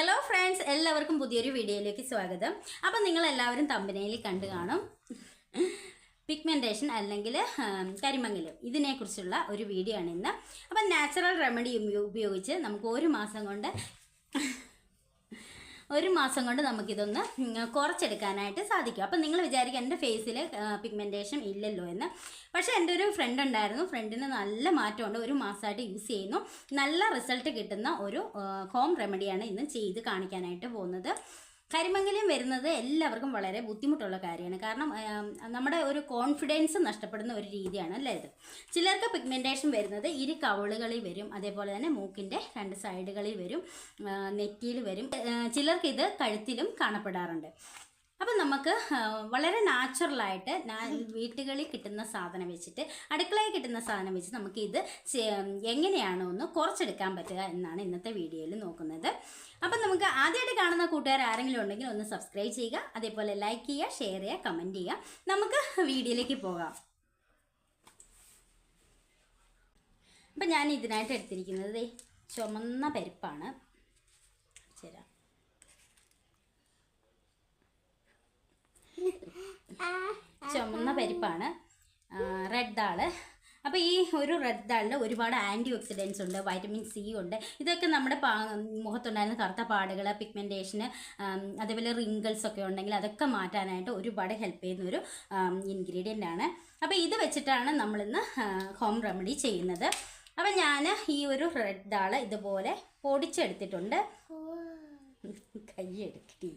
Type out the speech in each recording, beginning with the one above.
Hello friends എല്ലാവർക്കും പുതിയൊരു വീഡിയോയിലേക്ക് സ്വാഗതം. അപ്പം നിങ്ങൾ എല്ലാവരും തമ്പനയിൽ കണ്ടു കാണും. പിഗ്മെന്റേഷൻ അല്ലെങ്കിൽ കരിമങ്ങൽ ഇതിനെക്കുറിച്ചുള്ള ഒരു വീഡിയോ ആണ് ഇന്ന്. അപ്പം നാച്ചുറൽ റെമഡി ഉപയോഗിച്ച് നമുക്ക് ഒരു മാസം കൊണ്ട് ഒരു മാസം കൊണ്ട് നമുക്കിതൊന്ന് കുറച്ചെടുക്കാനായിട്ട് സാധിക്കും. അപ്പം നിങ്ങൾ വിചാരിക്കുക എന്റെ ഫേസിൽ പിഗ്മെന്റേഷൻ ഇല്ലല്ലോ എന്ന്. പക്ഷേ എന്റെ ഒരു ഫ്രണ്ട് ഉണ്ടായിരുന്നു. ഫ്രണ്ടിന് നല്ല മാറ്റമുണ്ട്. ഒരു മാസമായിട്ട് യൂസ് ചെയ്യുന്നു. നല്ല റിസൾട്ട് കിട്ടുന്ന ഒരു ഹോം റെമഡിയാണ് ഇന്ന് ചെയ്ത് കാണിക്കാനായിട്ട് പോകുന്നത്. കരിമംഗലം വരുന്നത് എല്ലാവർക്കും വളരെ ബുദ്ധിമുട്ടുള്ള കാര്യമാണ്. കാരണം നമ്മുടെ ഒരു കോൺഫിഡൻസ് നഷ്ടപ്പെടുന്ന ഒരു രീതിയാണ് അല്ലേ ഇത്? ചിലർക്ക് പിഗ്മെന്റേഷൻ വരുന്നത് ഇരു കവളുകളിൽ വരും. അതേപോലെ തന്നെ മൂക്കിന്റെ രണ്ട് സൈഡുകളിൽ വരും. നെറ്റിയിൽ വരും. ചിലർക്ക് ഇത് കഴുത്തിലും കാണപ്പെടാറുണ്ട്. അപ്പം നമുക്ക് വളരെ നാച്ചുറലായിട്ട് വീട്ടുകളിൽ കിട്ടുന്ന സാധനം വെച്ചിട്ട് അടുക്കളയിൽ കിട്ടുന്ന സാധനം വെച്ച് നമുക്ക് ഇത് എങ്ങനെയാണ് ഒന്ന് കുറച്ചെടുക്കാൻ പറ്റുക എന്നാണ് ഇന്നത്തെ വീഡിയോയിൽ നോക്കുന്നത്. അപ്പം നമുക്ക് ആദ്യമായിട്ട് കാണുന്ന കൂട്ടുകാർ ആരെങ്കിലും ഉണ്ടെങ്കിൽ ഒന്ന് സബ്സ്ക്രൈബ് ചെയ്യുക അതേപോലെ ലൈക്ക് ചെയ്യുക ഷെയർ ചെയ്യുക കമന്റ് ചെയ്യുക. നമുക്ക് വീഡിയോയിലേക്ക് പോകാം. അപ്പം ഞാൻ ഇതിനായിട്ട് എടുത്തിരിക്കുന്നത് ചുമന്ന പരിപ്പാണ്. ശരി. ചുമന്ന പരിപ്പാണ്. റെഡ് ദാൾ അപ്പോൾ ഈ ഒരു റെഡ് ദാളിൽ ഒരുപാട് ആന്റി ഓക്സിഡൻസ് ഉണ്ട് വൈറ്റമിൻ സി ഉണ്ട്. ഇതൊക്കെ നമ്മുടെ പാ മുഖത്തുണ്ടായിരുന്ന കറുത്ത പാടുകൾ പിഗ്മെന്റേഷന് അതേപോലെ റിങ്കിൾസ് ഒക്കെ ഉണ്ടെങ്കിൽ അതൊക്കെ മാറ്റാനായിട്ട് ഒരുപാട് ഹെൽപ്പ് ചെയ്യുന്ന ഒരു ഇൻഗ്രീഡിയന്റ് ആണ്. അപ്പോൾ ഇത് വെച്ചിട്ടാണ് നമ്മളിന്ന് ഹോം റെമഡി ചെയ്യുന്നത്. അപ്പോൾ ഞാൻ ഈ ഒരു റെഡ് ദാൾ ഇതുപോലെ പൊടിച്ചെടുത്തിട്ടുണ്ട്. കൈ എടുക്കി.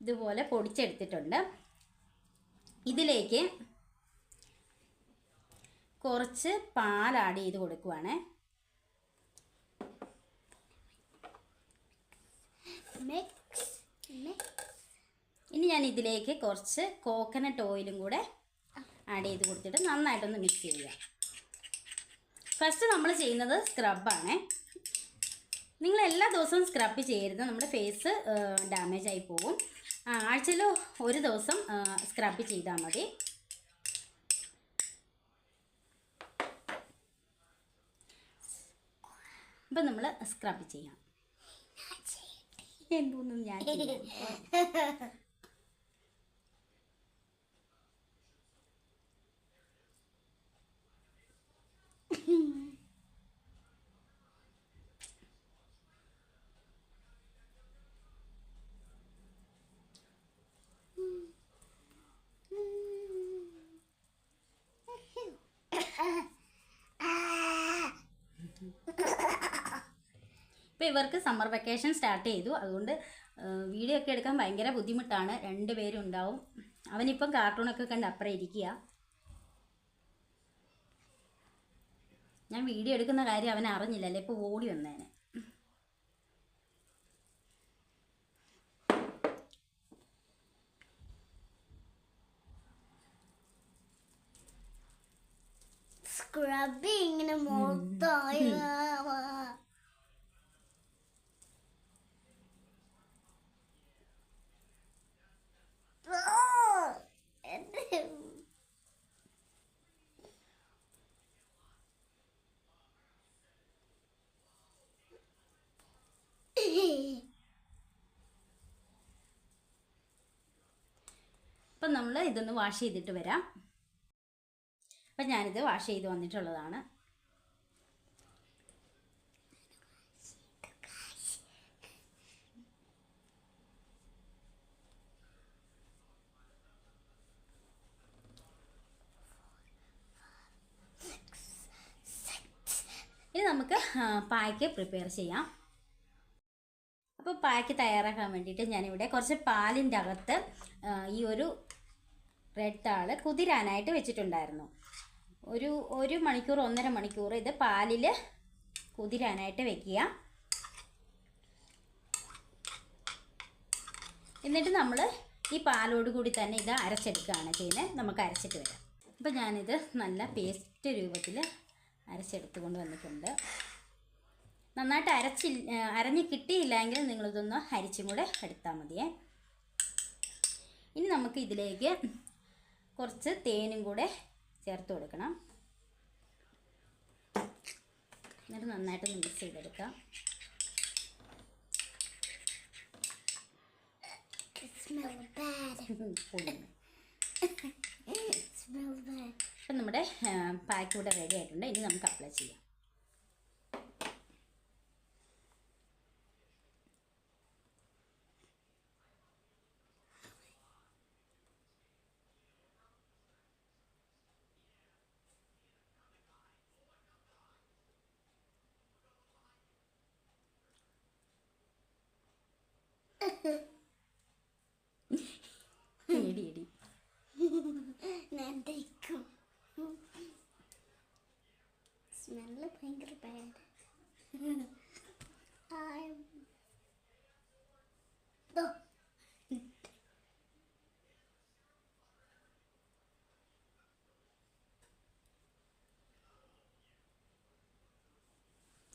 ഇതുപോലെ പൊടിച്ചെടുത്തിട്ടുണ്ട്. ഇതിലേക്ക് കുറച്ച് പാൽ ആഡ് ചെയ്ത് കൊടുക്കുവാണേ. ഇനി ഞാൻ ഇതിലേക്ക് കുറച്ച് കോക്കനട്ട് ഓയിലും കൂടെ ആഡ് ചെയ്ത് കൊടുത്തിട്ട് നന്നായിട്ടൊന്ന് മിക്സ് ചെയ്യുക. ഫസ്റ്റ് നമ്മൾ ചെയ്യുന്നത് സ്ക്രബാണേ നിങ്ങൾ എല്ലാ ദിവസവും സ്ക്രബ് ചെയ്യരുത്. നമ്മുടെ ഫേസ് ഡാമേജ് ആയി പോകും. ആഴ്ചയിൽ ഒരു ദിവസം സ്ക്രബ് ചെയ്താൽ മതി. അപ്പം നമ്മൾ സ്ക്രബ് ചെയ്യാം. എന്തോന്നും ഞാൻ ഇപ്പോൾ ഇവർക്ക് സമ്മർ വെക്കേഷൻ സ്റ്റാർട്ട് ചെയ്തു. അതുകൊണ്ട് വീഡിയോ ഒക്കെ എടുക്കാൻ ഭയങ്കര ബുദ്ധിമുട്ടാണ്. രണ്ടുപേരും ഉണ്ടാവും. അവനിപ്പം കാർട്ടൂണൊക്കെ കണ്ട് അപ്പുറം ഇരിക്കുക ഞാൻ വീഡിയോ എടുക്കുന്ന കാര്യം അവൻ അറിഞ്ഞില്ലല്ലേ ഇപ്പോൾ ഓടി വന്നേനെ. Scrubbing മൊത്തമായി അപ്പം നമ്മൾ ഇതൊന്ന് വാഷ് ചെയ്തിട്ട് വരാം. അപ്പം ഞാനിത് വാഷ് ചെയ്ത് വന്നിട്ടുള്ളതാണ്. ഇനി നമുക്ക് പായ്ക്ക് പ്രിപ്പയർ ചെയ്യാം. അപ്പോൾ പായ്ക്ക് തയ്യാറാക്കാൻ വേണ്ടിയിട്ട് ഞാനിവിടെ കുറച്ച് പാലിന്റെ അകത്ത് ഈ ഒരു റെഡ് താൾ കുതിരാനായിട്ട് വെച്ചിട്ടുണ്ടായിരുന്നു. ഒരു ഒരു മണിക്കൂർ ഒന്നര മണിക്കൂർ ഇത് പാലിൽ കുതിരാനായിട്ട് വെക്കുക. എന്നിട്ട് നമ്മൾ ഈ പാലോട് കൂടി തന്നെ ഇത് അരച്ചെടുക്കുകയാണ് ചെയ്യുന്നത്. നമുക്ക് അരച്ചിട്ട് വരാം. അപ്പോൾ ഞാനിത് നല്ല പേസ്റ്റ് രൂപത്തിൽ അരച്ചെടുത്ത് കൊണ്ട് വന്നിട്ടുണ്ട്. നന്നായിട്ട് അരച്ചി അരഞ്ഞ് കിട്ടിയില്ലെങ്കിൽ നിങ്ങളിതൊന്ന് അരിച്ചും കൂടെ എടുത്താൽ മതിയേ. ഇനി നമുക്ക് ഇതിലേക്ക് കുറച്ച് തേനും കൂടെ ചേർത്ത് കൊടുക്കണം. എന്നിട്ട് നന്നായിട്ട് മിക്സ് ചെയ്തെടുക്കാം. അപ്പം നമ്മുടെ പാക്ക് ഇവിടെ റെഡി ആയിട്ടുണ്ട്. ഇനി നമുക്ക് അപ്ലൈ ചെയ്യാം. ഇടി ഞാൻ തേക്കും സ്മെല്ല് ഭയങ്കര ബാഡ്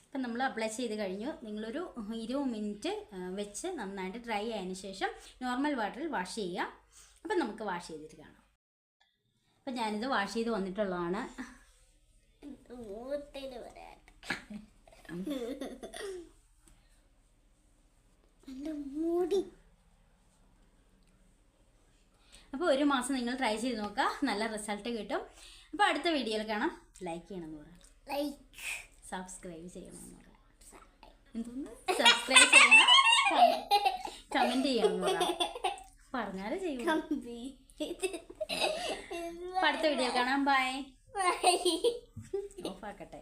അപ്പം നമ്മൾ അപ്ലൈ ചെയ്ത് കഴിഞ്ഞു. നിങ്ങളൊരു ഇരുപത് മിനിറ്റ് വെച്ച് നന്നായിട്ട് ഡ്രൈ ആയതിനു ശേഷം നോർമൽ വാട്ടറിൽ വാഷ് ചെയ്യുക. അപ്പം നമുക്ക് വാഷ് ചെയ്തിട്ട് കാണാം. അപ്പം ഞാനിത് വാഷ് ചെയ്ത് വന്നിട്ടുള്ളതാണ്. മുടി. അപ്പോൾ ഒരു മാസം നിങ്ങൾ ട്രൈ ചെയ്ത് നോക്കുക. നല്ല റിസൾട്ട് കിട്ടും. അപ്പോൾ അടുത്ത വീഡിയോയിൽ കാണാം. ലൈക്ക് ചെയ്യണമെന്ന് പറയാം. ലൈക്ക് സബ്സ്ക്രൈബ് പറയാം. എന്തോന്ന്? സബ്സ്ക്രൈബ് ചെയ്യണം. കമന്റ് ചെയ്യണം പറഞ്ഞാലേ ചെയ്യും. അടുത്ത വീഡിയോ കാണാം. Bye bye off ആക്കട്ടെ.